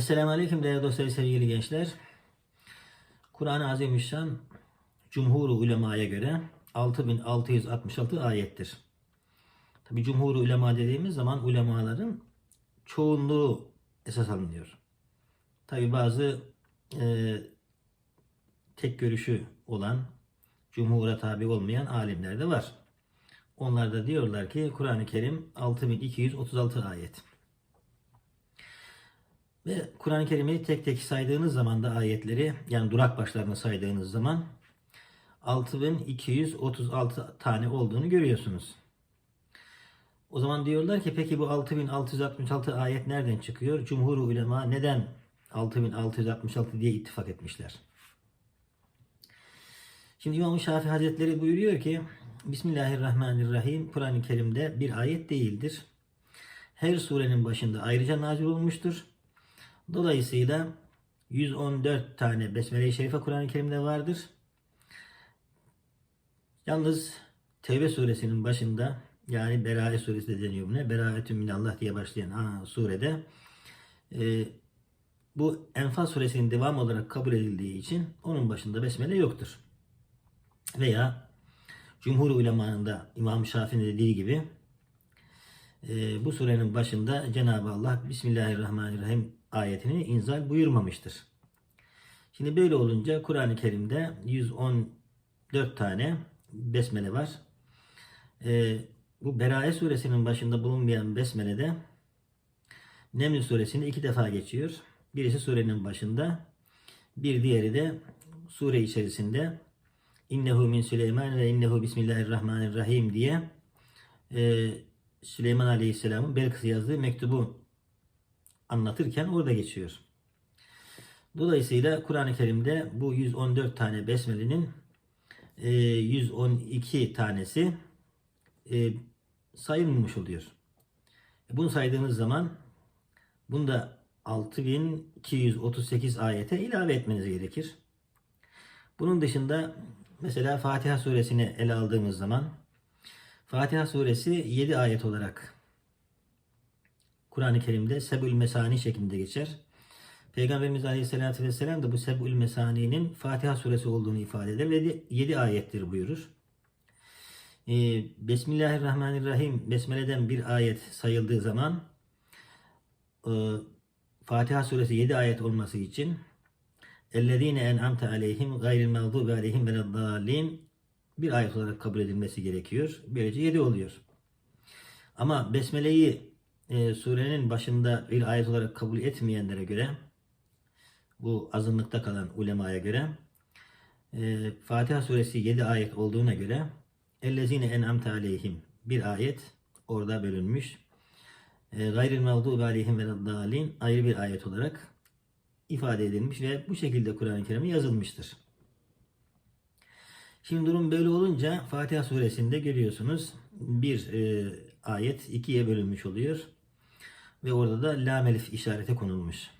Esselamu Aleyküm değerli dostlar, sevgili gençler. Kur'an-ı Azimüşşan Cumhur-u Ulema'ya göre 6666 ayettir. Tabi Cumhur-u Ulema dediğimiz zaman ulemaların çoğunluğu esas alınıyor. Tabi bazı e, tek görüşü olan, cumhura tabi olmayan alimler de var. Onlar da diyorlar ki Kur'an-ı Kerim 6236 ayet. Ve Kur'an-ı Kerim'i tek tek saydığınız zaman da ayetleri yani durak başlarını saydığınız zaman 6236 tane olduğunu görüyorsunuz. O zaman diyorlar ki peki bu 6666 ayet nereden çıkıyor? Cumhur ulema neden 6666 diye ittifak etmişler? Şimdi İmam Şafii Hazretleri buyuruyor ki Bismillahirrahmanirrahim Kur'an-ı Kerim'de bir ayet değildir. Her surenin başında ayrıca nazil olmuştur. Dolayısıyla 114 tane Besmele-i Şerife Kur'an-ı Kerim'de vardır. Yalnız Tevbe suresinin başında yani Berae suresi de deniyor buna. Beraetün minallah diye başlayan ha, surede e, bu Enfal suresinin devam olarak kabul edildiği için onun başında Besmele yoktur. Veya Cumhur ulemanın da İmam Şafii'nin dediği gibi e, bu surenin başında Cenab-ı Allah Bismillahirrahmanirrahim ayetini inzal buyurmamıştır. Şimdi böyle olunca Kur'an-ı Kerim'de 114 tane besmele var. E, bu Berae suresinin başında bulunmayan besmelede Neml suresinde iki defa geçiyor. Birisi surenin başında, bir diğeri de sure içerisinde İnnehu min Süleyman ve innehu bismillahirrahmanirrahim diye e, Süleyman Aleyhisselam'ın Belkıs'a yazdığı mektubu anlatırken orada geçiyor. Dolayısıyla Kur'an-ı Kerim'de bu 114 tane besmelenin e, 112 tanesi e, sayılmamış oluyor. Bunu saydığınız zaman bunda 6238 ayete ilave etmeniz gerekir. Bunun dışında mesela Fatiha suresini ele aldığımız zaman Fatiha suresi 7 ayet olarak Kur'an-ı Kerim'de Sebül Mesani şeklinde geçer. Peygamberimiz Aleyhisselatü Vesselam da bu Sebül Mesani'nin Fatiha suresi olduğunu ifade eder ve 7 ayettir buyurur. Ee, Bismillahirrahmanirrahim Besmele'den bir ayet sayıldığı zaman e, Fatiha suresi 7 ayet olması için اَلَّذ۪ينَ اَنْعَمْتَ عَلَيْهِمْ غَيْرِ الْمَغْضُوبِ عَلَيْهِمْ وَلَا bir ayet olarak kabul edilmesi gerekiyor. Böylece 7 oluyor. Ama Besmele'yi e, surenin başında bir ayet olarak kabul etmeyenlere göre bu azınlıkta kalan ulemaya göre e, Fatiha suresi 7 ayet olduğuna göre ellezine en'amte aleyhim bir ayet orada bölünmüş. E, gayril mağdubi aleyhim ve dalin ayrı bir ayet olarak ifade edilmiş ve bu şekilde Kur'an-ı Kerim'e yazılmıştır. Şimdi durum böyle olunca Fatiha suresinde görüyorsunuz bir e, ayet ikiye bölünmüş oluyor. Ve orada da lam elif işareti konulmuş.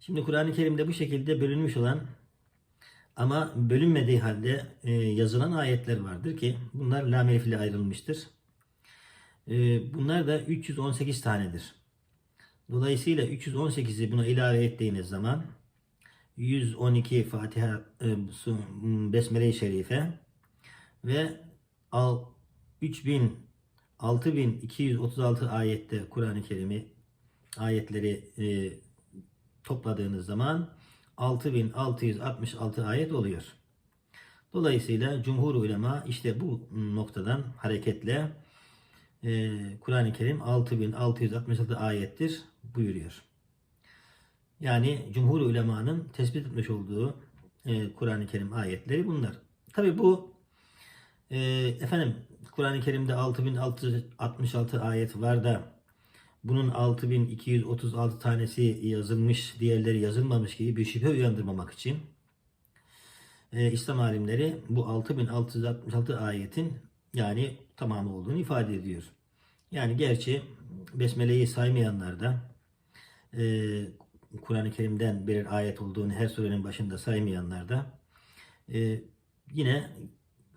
Şimdi Kur'an-ı Kerim'de bu şekilde bölünmüş olan ama bölünmediği halde e, yazılan ayetler vardır ki bunlar lam elif ile ayrılmıştır. E, bunlar da 318 tanedir. Dolayısıyla 318'i buna ilave ettiğiniz zaman 112 Fatiha e, Besmele-i Şerife ve 3000 6236 ayette Kur'an-ı Kerim'i ayetleri e, topladığınız zaman 6666 ayet oluyor. Dolayısıyla cumhur ulema işte bu noktadan hareketle e, Kur'an-ı Kerim 6666 ayettir buyuruyor. Yani cumhur ulemanın tespit etmiş olduğu e, Kur'an-ı Kerim ayetleri bunlar. Tabi bu e, efendim Kur'an-ı Kerim'de 6666 ayet var da bunun 6236 tanesi yazılmış, diğerleri yazılmamış gibi bir şüphe uyandırmamak için e, İslam alimleri bu 6666 ayetin yani tamamı olduğunu ifade ediyor. Yani gerçi Besmele'yi saymayanlar da e, Kur'an-ı Kerim'den birer ayet olduğunu her surenin başında saymayanlar da e, yine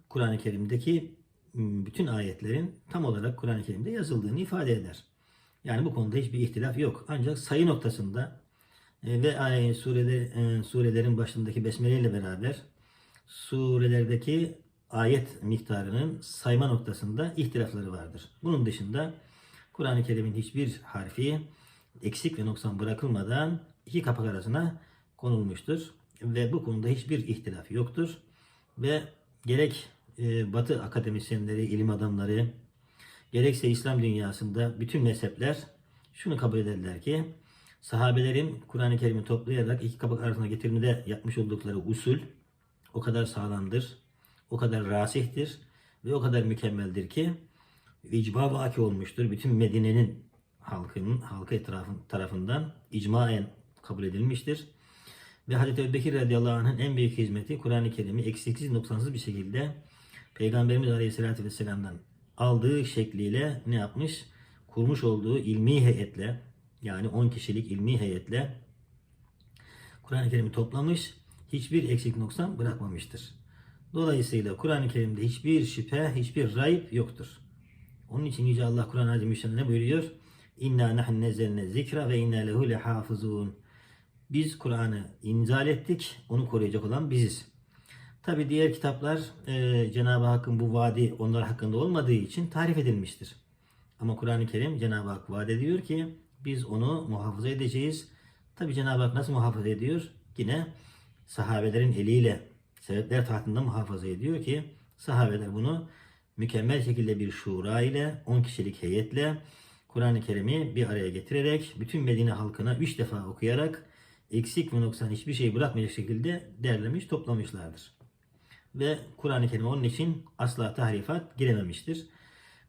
Kur'an-ı Kerim'deki bütün ayetlerin tam olarak Kur'an-ı Kerim'de yazıldığını ifade eder. Yani bu konuda hiçbir ihtilaf yok. Ancak sayı noktasında E, ve e, surelerin başındaki besmele ile beraber surelerdeki ayet miktarının sayma noktasında ihtilafları vardır. Bunun dışında Kur'an-ı Kerim'in hiçbir harfi eksik ve noksan bırakılmadan iki kapak arasına konulmuştur. Ve bu konuda hiçbir ihtilaf yoktur. Ve gerek e, Batı akademisyenleri, ilim adamları, gerekse İslam dünyasında bütün mezhepler şunu kabul ederler ki sahabelerin Kur'an-ı Kerim'i toplayarak iki kapak arasına getirmede yapmış oldukları usul o kadar sağlamdır, o kadar rasihtir ve o kadar mükemmeldir ki icma vaki olmuştur. Bütün Medine'nin halkının halkı etrafın tarafından icmaen kabul edilmiştir. Ve Hazreti Ebubekir radıyallahu anh'ın en büyük hizmeti Kur'an-ı Kerim'i eksiksiz noksansız bir şekilde Peygamberimiz aleyhissalatü vesselam'dan aldığı şekliyle ne yapmış? Kurmuş olduğu ilmi heyetle yani 10 kişilik ilmi heyetle Kur'an-ı Kerim'i toplamış, hiçbir eksik noksan bırakmamıştır. Dolayısıyla Kur'an-ı Kerim'de hiçbir şüphe, hiçbir rayb yoktur. Onun için Yüce Allah Kur'an-ı Azimüşşan'da ne buyuruyor? İnna nahnu nezzelne zikra ve inna lehu lehafızun. Biz Kur'an'ı inzal ettik, onu koruyacak olan biziz. Tabi diğer kitaplar e, Cenab-ı Hakk'ın bu vaadi onlar hakkında olmadığı için tarif edilmiştir. Ama Kur'an-ı Kerim Cenab-ı Hak vaat ediyor ki biz onu muhafaza edeceğiz. Tabi Cenab-ı Hak nasıl muhafaza ediyor? Yine sahabelerin eliyle sebepler tahtında muhafaza ediyor ki sahabeler bunu mükemmel şekilde bir şura ile 10 kişilik heyetle Kur'an-ı Kerim'i bir araya getirerek bütün Medine halkına 3 defa okuyarak eksik ve noksan hiçbir şey bırakmayacak şekilde derlemiş toplamışlardır. Ve Kur'an-ı Kerim onun için asla tahrifat girememiştir.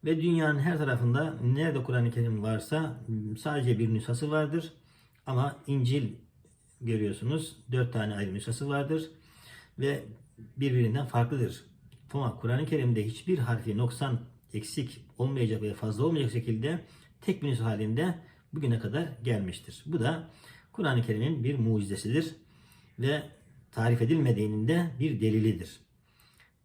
Ve dünyanın her tarafında nerede Kur'an-ı Kerim varsa sadece bir nüshası vardır. Ama İncil görüyorsunuz dört tane ayrı nüshası vardır. Ve birbirinden farklıdır. Ama Kur'an-ı Kerim'de hiçbir harfi noksan eksik olmayacak veya fazla olmayacak şekilde tek bir halinde bugüne kadar gelmiştir. Bu da Kur'an-ı Kerim'in bir mucizesidir ve tarif edilmediğinin de bir delilidir.